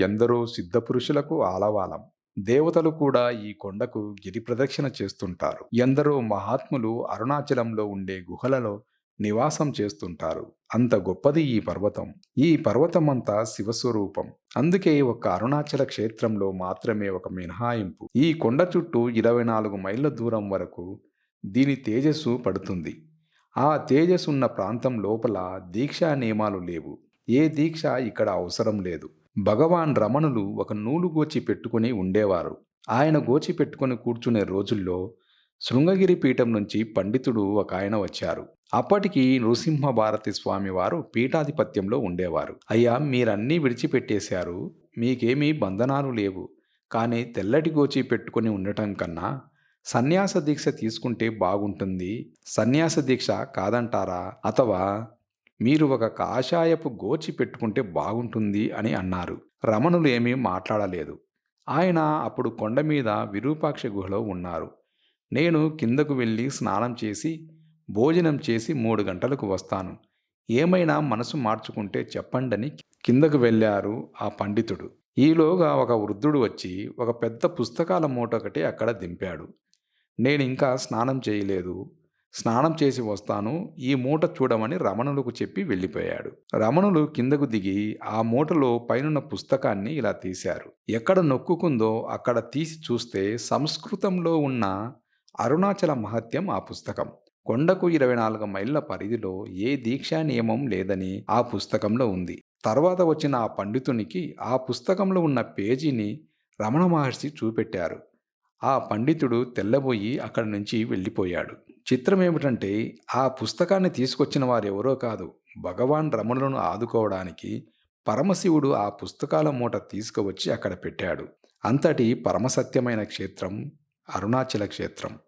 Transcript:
ఎందరో సిద్ధపురుషులకు ఆలవాలం. దేవతలు కూడా ఈ కొండకు గిరి ప్రదక్షిణ చేస్తుంటారు. ఎందరో మహాత్ములు అరుణాచలంలో ఉండే గుహలలో నివాసం చేస్తుంటారు. అంత గొప్పది ఈ పర్వతం. ఈ పర్వతం అంతా శివస్వరూపం. అందుకే ఒక అరుణాచల క్షేత్రంలో మాత్రమే ఒక మినహాయింపు. ఈ కొండ చుట్టూ ఇరవై నాలుగు మైళ్ళ దూరం వరకు దీని తేజస్సు పడుతుంది. ఆ తేజస్సున్న ప్రాంతం లోపల దీక్షా నియమాలు లేవు. ఏ దీక్ష ఇక్కడ అవసరం లేదు. భగవాన్ రమణులు ఒక నూలు గోచి పెట్టుకుని ఉండేవారు. ఆయన గోచి పెట్టుకుని కూర్చునే రోజుల్లో శృంగగిరి పీఠం నుంచి పండితుడు ఒక ఆయన వచ్చారు. అప్పటికి నృసింహ భారతి స్వామి వారు పీఠాధిపత్యంలో ఉండేవారు. అయ్యా మీరన్నీ విడిచిపెట్టేశారు. మీకేమీ బంధనాలు లేవు. కానీ తెల్లటి గోచి పెట్టుకుని ఉండటం కన్నా సన్యాస దీక్ష తీసుకుంటే బాగుంటుంది. సన్యాస దీక్ష కాదంటారా? అథవా మీరు ఒక కాషాయపు గోచి పెట్టుకుంటే బాగుంటుంది అని అన్నారు. రమణులు ఏమీ మాట్లాడలేదు. ఆయన అప్పుడు కొండ మీద విరూపాక్ష గుహలో ఉన్నారు. నేను కిందకు వెళ్ళి స్నానం చేసి భోజనం చేసి మూడు గంటలకు వస్తాను. ఏమైనా మనసు మార్చుకుంటే చెప్పండని కిందకు వెళ్ళారు ఆ పండితుడు. ఈలోగా ఒక వృద్ధుడు వచ్చి ఒక పెద్ద పుస్తకాల మూట ఒకటి అక్కడ దింపాడు. నేను ఇంకా స్నానం చేయలేదు. స్నానం చేసి వస్తాను ఈ మూట చూడమని రమణులకు చెప్పి వెళ్ళిపోయాడు. రమణులు కిందకు దిగి ఆ మూటలో పైనున్న పుస్తకాన్ని ఇలా తీశారు. ఎక్కడ నొక్కుకుందో అక్కడ తీసి చూస్తే సంస్కృతంలో ఉన్న అరుణాచల మహత్యం ఆ పుస్తకం. కొండకు ఇరవై నాలుగు మైళ్ళ పరిధిలో ఏ దీక్షా నియమం లేదని ఆ పుస్తకంలో ఉంది. తర్వాత వచ్చిన ఆ పండితునికి ఆ పుస్తకంలో ఉన్న పేజీని రమణ మహర్షి చూపెట్టారు. ఆ పండితుడు తెల్లబోయి అక్కడి నుంచి వెళ్ళిపోయాడు. చిత్రం ఏమిటంటే ఆ పుస్తకాన్ని తీసుకొచ్చిన వారెవరో కాదు భగవాన్ రమణులను ఆదుకోవడానికి పరమశివుడు ఆ పుస్తకాల మూట తీసుకువచ్చి అక్కడ పెట్టాడు. అంతటి పరమసత్యమైన క్షేత్రం అరుణాచల క్షేత్రం.